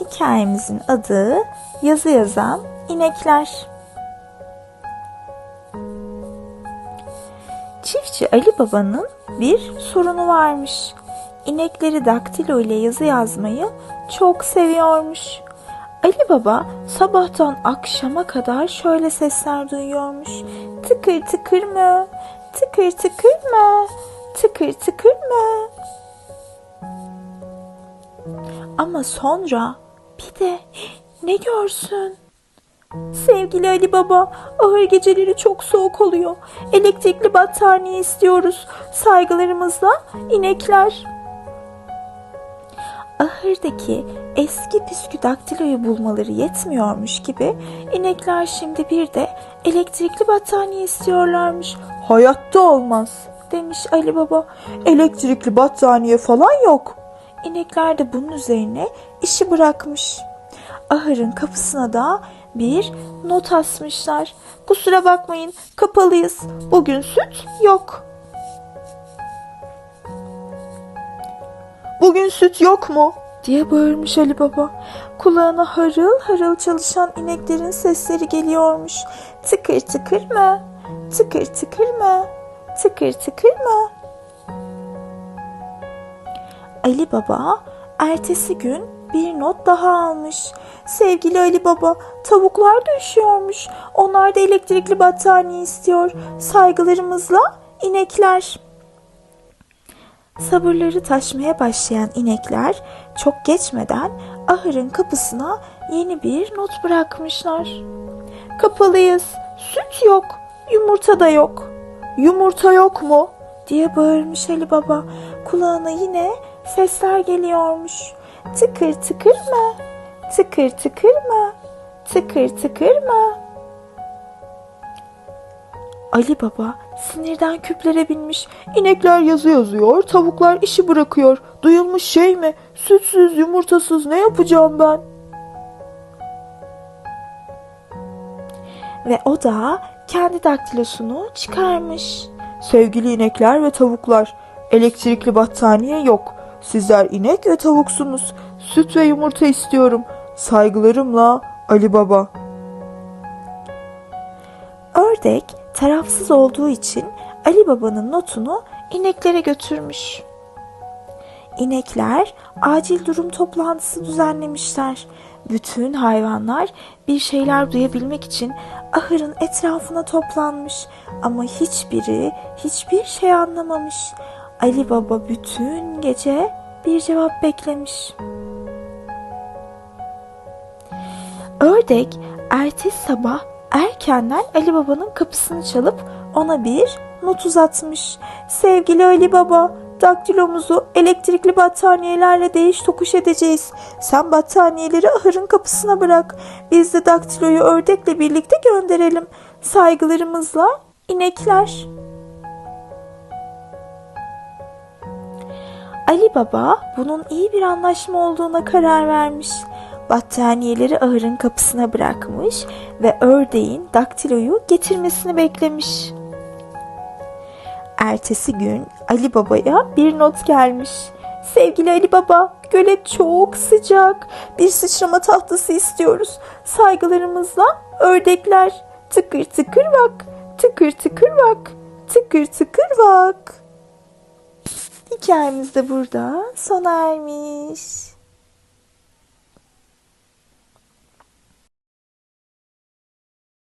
Hikayemizin adı Yazı Yazan İnekler. Çiftçi Ali Baba'nın bir sorunu varmış. İnekleri daktilo ile yazı yazmayı çok seviyormuş. Ali Baba sabahtan akşama kadar şöyle sesler duyuyormuş. Tıkır tıkır mı? Tıkır tıkır mı? Tıkır tıkır mı? Ama sonra bir de ne görsün? Sevgili Ali Baba, ahır geceleri çok soğuk oluyor. Elektrikli battaniye istiyoruz. Saygılarımızla inekler. Ahırdaki eski püskü daktiloyu bulmaları yetmiyormuş gibi inekler şimdi bir de elektrikli battaniye istiyorlarmış. Hayatta olmaz demiş Ali Baba. Elektrikli battaniye falan yok. İnekler de bunun üzerine işi bırakmış. Ahırın kapısına da bir not asmışlar. Kusura bakmayın kapalıyız. Bugün süt yok. Bugün süt yok mu? diye bağırmış Ali Baba. Kulağına harıl harıl çalışan ineklerin sesleri geliyormuş. Tıkır tıkır mı? Tıkır tıkır mı? Tıkır tıkır mı? Ali Baba ertesi gün bir not daha almış. Sevgili Ali Baba, tavuklar da üşüyormuş. Onlar da elektrikli battaniye istiyor. Saygılarımızla inekler. Sabırları taşmaya başlayan inekler çok geçmeden ahırın kapısına yeni bir not bırakmışlar. Kapalıyız, süt yok, yumurta da yok. Yumurta yok mu? diye bağırmış Ali Baba. Kulağına yine sesler geliyormuş. Tıkır tıkır mı? Tıkır tıkır mı? Tıkır tıkır mı? Ali Baba sinirden küplere binmiş. İnekler yazı yazıyor, tavuklar işi bırakıyor. Duyulmuş şey mi? Sütsüz, yumurtasız ne yapacağım ben? Ve o da kendi daktilosunu çıkarmış. Sevgili inekler ve tavuklar, elektrikli battaniye yok. Sizler inek ve tavuksunuz. Süt ve yumurta istiyorum. Saygılarımla Ali Baba. Ördek tarafsız olduğu için Ali Baba'nın notunu ineklere götürmüş. İnekler acil durum toplantısı düzenlemişler. Bütün hayvanlar bir şeyler duyabilmek için ahırın etrafına toplanmış ama hiçbiri hiçbir şey anlamamış. Ali Baba bütün gece bir cevap beklemiş. Ördek ertesi sabah erkenden Ali Baba'nın kapısını çalıp ona bir not uzatmış. Sevgili Ali Baba, daktilomuzu elektrikli battaniyelerle değiş tokuş edeceğiz. Sen battaniyeleri ahırın kapısına bırak. Biz de daktiloyu ördekle birlikte gönderelim. Saygılarımızla inekler. Ali Baba bunun iyi bir anlaşma olduğuna karar vermiş. Battaniyeleri ahırın kapısına bırakmış ve ördeğin daktiloyu getirmesini beklemiş. Ertesi gün Ali Baba'ya bir not gelmiş. Sevgili Ali Baba, gölet çok sıcak. Bir sıçrama tahtası istiyoruz. Saygılarımızla ördekler. Tıkır tıkır bak, tıkır tıkır bak, tıkır tıkır bak. Hikayemiz de burada sona ermiş.